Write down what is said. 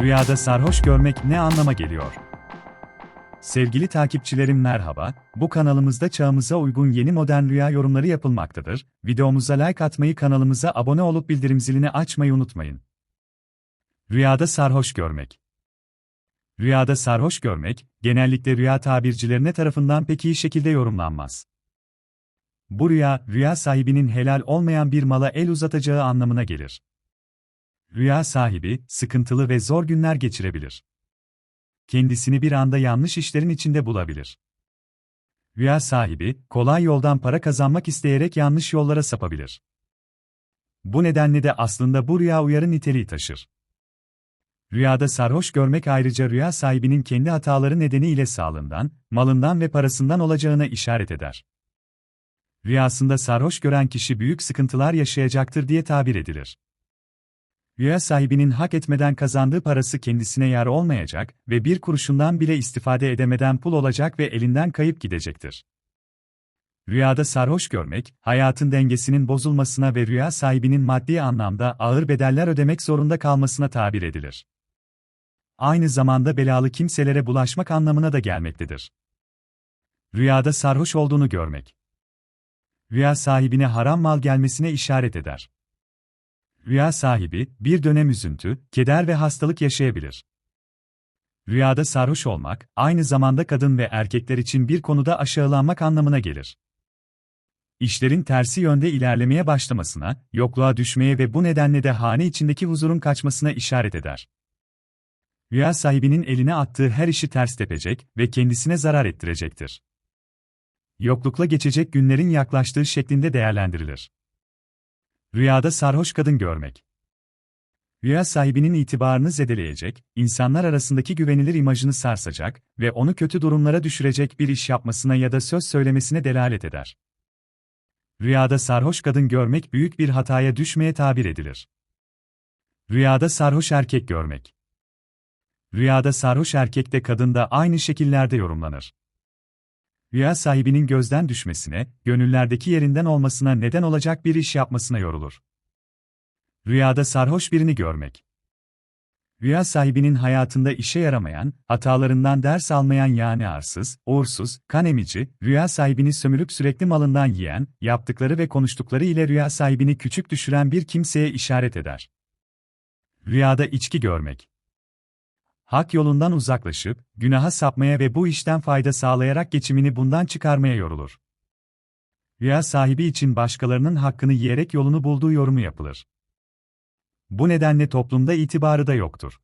Rüyada sarhoş görmek ne anlama geliyor? Sevgili takipçilerim merhaba, bu kanalımızda çağımıza uygun yeni modern rüya yorumları yapılmaktadır. Videomuza like atmayı kanalımıza abone olup bildirim zilini açmayı unutmayın. Rüyada sarhoş görmek Rüyada sarhoş görmek, genellikle rüya tabircilerine tarafından pek iyi şekilde yorumlanmaz. Bu rüya, rüya sahibinin helal olmayan bir mala el uzatacağı anlamına gelir. Rüya sahibi, sıkıntılı ve zor günler geçirebilir. Kendisini bir anda yanlış işlerin içinde bulabilir. Rüya sahibi, kolay yoldan para kazanmak isteyerek yanlış yollara sapabilir. Bu nedenle de aslında bu rüya uyarı niteliği taşır. Rüyada sarhoş görmek ayrıca rüya sahibinin kendi hataları nedeniyle sağlığından, malından ve parasından olacağına işaret eder. Rüyasında sarhoş gören kişi büyük sıkıntılar yaşayacaktır diye tabir edilir. Rüya sahibinin hak etmeden kazandığı parası kendisine yar olmayacak ve bir kuruşundan bile istifade edemeden pul olacak ve elinden kayıp gidecektir. Rüyada sarhoş görmek, hayatın dengesinin bozulmasına ve rüya sahibinin maddi anlamda ağır bedeller ödemek zorunda kalmasına tabir edilir. Aynı zamanda belalı kimselere bulaşmak anlamına da gelmektedir. Rüyada sarhoş olduğunu görmek. Rüya sahibine haram mal gelmesine işaret eder. Rüya sahibi, bir dönem üzüntü, keder ve hastalık yaşayabilir. Rüyada sarhoş olmak, aynı zamanda kadın ve erkekler için bir konuda aşağılanmak anlamına gelir. İşlerin tersi yönde ilerlemeye başlamasına, yokluğa düşmeye ve bu nedenle de hane içindeki huzurun kaçmasına işaret eder. Rüya sahibinin eline attığı her işi ters tepecek ve kendisine zarar ettirecektir. Yoklukla geçecek günlerin yaklaştığı şeklinde değerlendirilir. Rüyada sarhoş kadın görmek. Rüya sahibinin itibarını zedeleyecek, insanlar arasındaki güvenilir imajını sarsacak ve onu kötü durumlara düşürecek bir iş yapmasına ya da söz söylemesine delalet eder. Rüyada sarhoş kadın görmek büyük bir hataya düşmeye tabir edilir. Rüyada sarhoş erkek görmek. Rüyada sarhoş erkek de kadın da aynı şekillerde yorumlanır rüya sahibinin gözden düşmesine, gönüllerdeki yerinden olmasına neden olacak bir iş yapmasına yorulur. Rüyada sarhoş birini görmek. Rüya sahibinin hayatında işe yaramayan, hatalarından ders almayan yani arsız, uğursuz, kan emici, rüya sahibini sömürüp sürekli malından yiyen, yaptıkları ve konuştukları ile rüya sahibini küçük düşüren bir kimseye işaret eder. Rüyada içki görmek hak yolundan uzaklaşıp, günaha sapmaya ve bu işten fayda sağlayarak geçimini bundan çıkarmaya yorulur. Rüya sahibi için başkalarının hakkını yiyerek yolunu bulduğu yorumu yapılır. Bu nedenle toplumda itibarı da yoktur.